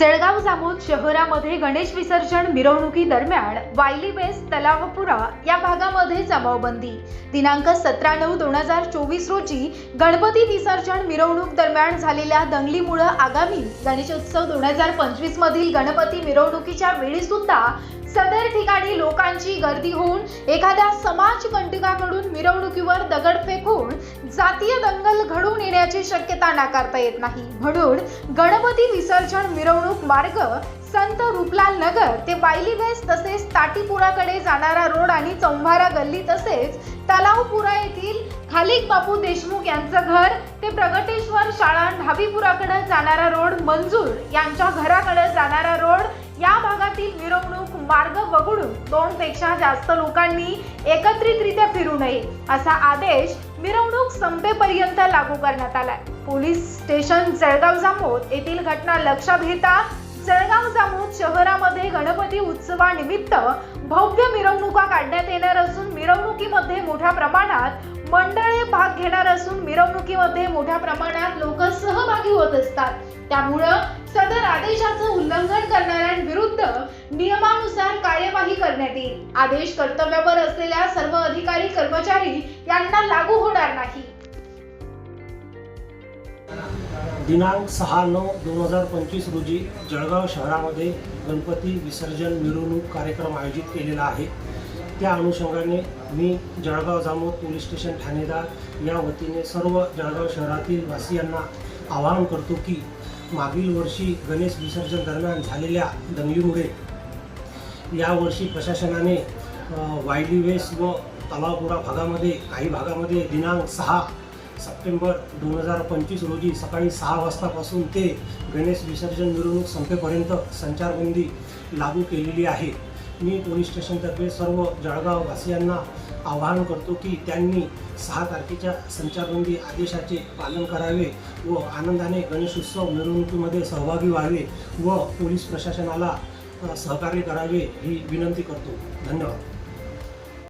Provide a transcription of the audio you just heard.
जळगाव जामोद शहरामध्ये गणेश विसर्जन मिरवणुकी दरम्यान वायली बेस तलावपुरा या भागामध्ये जमावबंदी. दिनांक सतरा नऊ दोन हजार चोवीस रोजी गणपती विसर्जन मिरवणूक दरम्यान झालेल्या दंगलीमुळे आगामी गणेशोत्सव दोन हजार पंचवीस मधील गणपती मिरवणुकीच्या वेळी सुद्धा सदर ठिकाणी लोकांची गर्दी होऊन एखाद्या समाज कंटकाकडून मिरवणुकीवर दगडफेक होऊन जातीय दंगल घडून येण्याची शक्यता नाकारता येत नाही. म्हणून गणपती विसर्जन मिरवणूक मार्ग संत रूपलाल नगर ते वायली तसेच ताटीपुराकडे जाणारा रोड आणि चौंभारा गल्ली तसेच तलावपुरा येथील खालिक बापू देशमुख यांचं घर ते प्रगटेश्वर शाळा ढाबीपुराकडे जाणारा रोड मंजूर यांच्या घराकडे जाणारा रोड या भागातील मिरवणूक मार्ग वगळून दोन पेक्षा जास्त लोकांनी एकत्रितरित्या फिरू नये असा आदेश मिरवणूक संपेपर्यंत लागू करण्यात आलाय. पोलीस स्टेशन जळगाव जामोद येथील घटना लक्षात घेता जळगाव जामोद शहरामध्ये गणपती उत्सवानिमित्त भव्य मिरवणुका काढण्यात येणार असून मिरवणुकीमध्ये मोठ्या प्रमाणात मंडळे भाग घेणार असून मिरवणुकीमध्ये मोठ्या प्रमाणात लोक सहभागी होत असतात. त्यामुळं सदर नियमानुसार कार्यवाही करण्यात येईल. आदेश कर्तव्यावर असलेल्या सर्व अधिकारी कर्मचारी यांना लागू होणार नाही. दिनांक सहा नऊ दोन हजार पंचवीस रोजी जळगाव शहरामध्ये गणपती विसर्जन मिरवणूक कार्यक्रम आयोजित केलेला आहे. त्या अनुषंगाने मी जळगाव जामोद पोलीस स्टेशन ठाणेदार या वतीने सर्व जळगाव शहरातील वासियांना आवाहन करतो की मागील वर्षी गणेश विसर्जन दरम्यान झालेल्या दंगलीमुळे यावर्षी प्रशासनाने वायली वेस व तलावपुरा भागामध्ये काही भागामध्ये दिनांक सहा सप्टेंबर दोन हजार पंचवीस रोजी सकाळी सहा वाजतापासून ते गणेश विसर्जन मिरवणूक संपेपर्यंत संचारबंदी लागू केलेली आहे. मी पोलीस स्टेशनतर्फे सर्व जळगाव वासियांना आवाहन करतो की त्यांनी सहा तारखेच्या संचारबंदी आदेशाचे पालन करावे व आनंदाने गणेशोत्सव मिरवणुकीमध्ये सहभागी व्हावे व पोलीस प्रशासनाला सहकार्य करावे ही विनंती करतो. धन्यवाद.